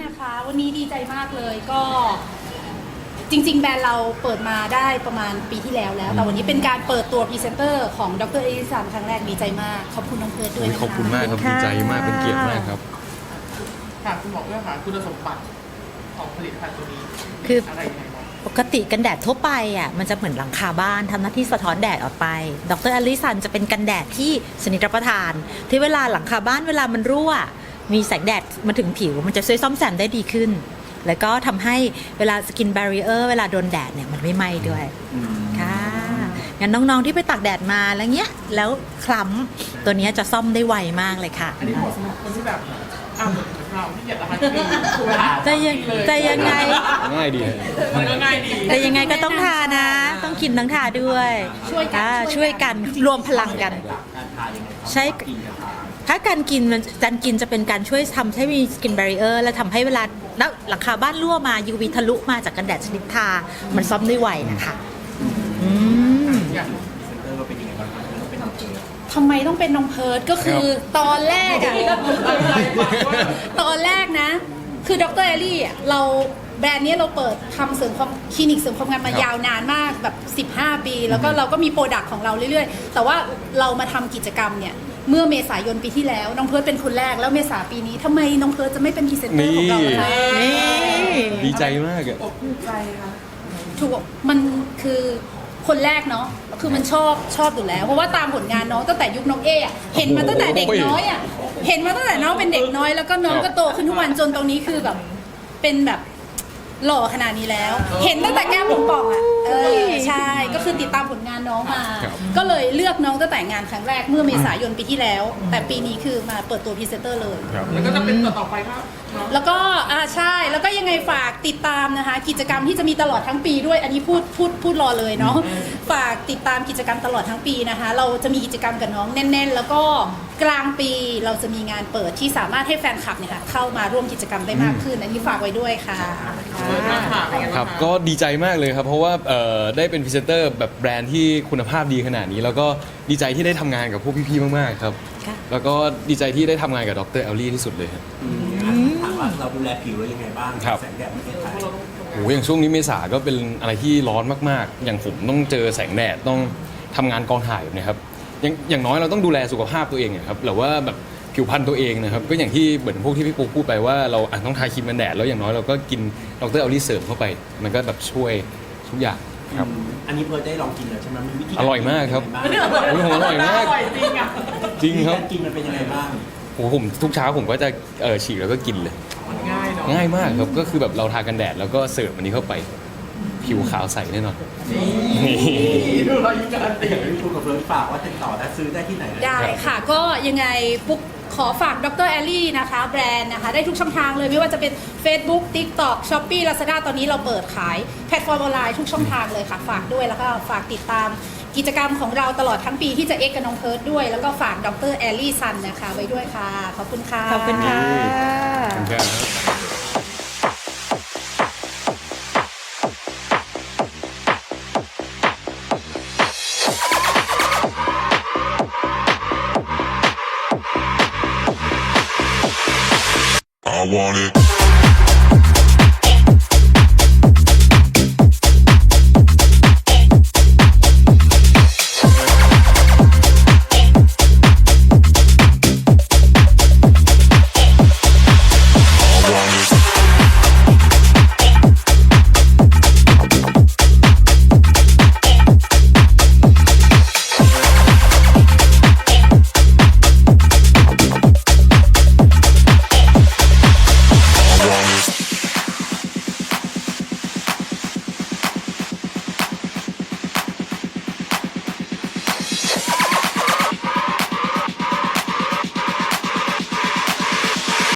นี้ดีใจมากเลยก็ จริง ๆ แบรนด์เราเปิดมาได้ประมาณปีที่แล้วแล้ว แต่วันนี้เป็นการเปิดตัวพรีเซนเตอร์ของดรเอลิสันครั้งแรกดีใจมาก ขอบคุณน้องเพิร์ดด้วยอุ๊ยนะคะขอบคุณมากครับค่ะดีใจมากเป็นเกียรติมากครับ ค่ะคุณหมอเพื่อหาคุณสมบัติของผลิตภัณฑ์ตัวนี้คืออะไรยังไงบ้าง ปกติกันแดดทั่วไปอะมันจะเหมือนหลังคาบ้านทำหน้าที่สะท้อนแดดออกไป ดรอลิสันจะเป็นกันแดดที่ชนิดรับประทาน ที่เวลาหลังคาบ้านเวลามันรั่ว มีแสงแดดมาถึงผิว มันจะช่วยซ่อมแซมได้ดีขึ้น แล้วก็ทำให้เวลาสกิน b บ r ร i เออร์เวลาโดนแดดเนี่ยมันไม่ไหม้ด้วยค่ะงั้นน้องๆที่ไปตากแดดมาแล้วเงี้ย แล้วคล้ำตัวเนี้ยจะซ่อมได้ไวมากเลยค่ะ อันนี้เหมาะสำหรับคนที่แบบอ้าวเหมือนเราที่อยากจะทานครีมถูกไหมคะจะยังจะยังไงง่ายดีมันก็ง่ายดีแต่ยังไงก็ต้องทานะ ต้องกินต้องทาด้วย ช่วยกันอ่าช่วยกันรวมพลังกัน ใช้ ถ้าการกินมันการกินจะเป็นการช่วยทำให้มีสกิน b บ r ร i เออร์และทำให้เวลาแล้วหลังคาบ้านรั่วมา UV ทะลุมาจากกันแดดชนิดทา มันซ่อมได้ไวนะคะอืมอยากทำไมต้องเป็นน้องเพิร์ดก็คือตอนแรกอะตอนแรกนะ คือดรเอลลี่อะเราแบรนด์นี้เราเปิดทำเสริมความคลินิกเสริมความงามมาครับยาวนานมากแบบ 15 ปี แล้วก็เราก็มีโปรดักต์ของเราเรื่อยๆ แต่ว่าเรามาทำกิจกรรมเนี่ย เมื่อเมษายนปีที่แล้วน้องเพิร์ดเป็นคนแรกแล้วเมษาปีนี้ทำไมน้องเพิร์ดจะไม่เป็นพรีเซนเตอร์ของเราล่ะคะนี่ ดีใจมากอะ อกใจค่ะถูกมันคือคนแรกเนาะคือมันชอบชอบอยู่แล้ว เพราะว่าตามผลงานน้องตั้งแต่ยุคน้องเออะเห็นมาตั้งแต่เด็กน้อยอะเห็นมาตั้งแต่น้องเป็นเด็กน้อยแล้วก็น้องก็โตขึ้นทุกวันจนตรงนี้คือแบบเป็นแบบหล่อขนาดนี้แล้ว เห็นตั้งแต่แก้มผมป่องอะเออใช่ก็คือติดตามผลงานน้องมา ครับ ก็เลยเลือกน้องตั้งแต่งานครั้งแรกเมื่อเมษายนปีที่แล้ว แต่ปีนี้คือมาเปิดตัวพรีเซนเตอร์เลย ครับ แล้วก็จะเป็นต่อต่อไปครับเนาะ แล้วก็อ่าใช่แล้วก็ยังไงฝากติดตามนะคะ กิจกรรมที่จะมีตลอดทั้งปีด้วย อันนี้พูดพูดพูดรอเลยเนาะฝากติดตามกิจกรรมตลอดทั้งปีนะคะ เราจะมีกิจกรรมกับน้องแน่น ๆ แล้วก็กลางปีเราจะมีงานเปิดที่สามารถให้แฟนคลับเนี่ยค่ะเข้ามาร่วมกิจกรรมได้มากขึ้น อันนี้ฝากไว้ด้วยค่ะเปิดมาค่ะเป็นไงครับ้าบงคะก็ดีใจมากเลยครับ เพราะว่าเอ่อได้เป็นพรีเซนเตอร์แบบแบรนด์ที่คุณภาพดีขนาดนี้ แล้วก็ดีใจที่ได้ทำงานกับพวกพี่ๆมากๆครับ ค่ะ แล้วก็ดีใจที่ได้ทำงานกับดรเอลลี่ที่สุดเลยครับ ถามว่าเราดูแลผิวเรายังไงบ้าง ครับ แสงแดดประเทศไทยโอ้โหอย่างช่วงนี้เมษาก็เป็นอะไรที่ร้อนมากๆ อย่างผมต้องเจอแสงแดดต้องทำงานกองถ่ายแบบนี้ครับอย่างอย่างน้อยเราต้องดูแลสุขภาพตัวเองอะครับหรือว่าแบบผิวพรรณตัวเองนะครับก็อย่างที่เหมือนพวกที่พี่ปูพูดไปว่าเราอาจต้องทาครีมกันแดดแล้วอย่างน้อยเราก็กินดรเอลลี่เสริมเข้าไป มันก็แบบช่วย ทุกอย่างครับอันนี้เพิร์ดได้ลองกินแล้วใช่ไหมมีวิธีอร่อยมากครับ เป็นยังไงางโอ้ยผมอร่อยมากอร่อยจริงอะจริงครับวิธีกากินมันเป็นยังไงบ้างโอ้โหผมทุกเช้าผมก็จะเออฉีกแล้วก็กินเลย มันง่ายเนาะง่ายมากครับก็คือแบบเราทากันแดดแล้วก็เสิร์ฟอันนี้เข้าไป ผิวขาวใสแน่นอน นี่ดูเราอยู่การันตีพี่ปูกับเพิร์ดฝากว่าติดต่อและซื้อได้ที่ไหนได้ค่ะ ก็ยังไงปุ๊กขอฝากดรแอลลี่นะคะ แบรนด์นะคะ ได้ทุกช่องทางเลยไม่ว่าจะเป็น Facebook TikTok Shopee Lazada ตอนนี้เราเปิดขายแพลตฟอร์มออนไลน์ทุกช่องทางเลยค่ะ ฝากด้วยแล้วก็ฝากติดตามกิจกรรมของเราตลอดทั้งปีที่จะเอ็กกับน้องเพิร์ดด้วย แล้วก็ฝากดรแอลลี่ซันนะคะไว้ด้วยค่ะ ขอบคุณค่ะ ขอบคุณค่ะ ขอบคุณครับ I want it.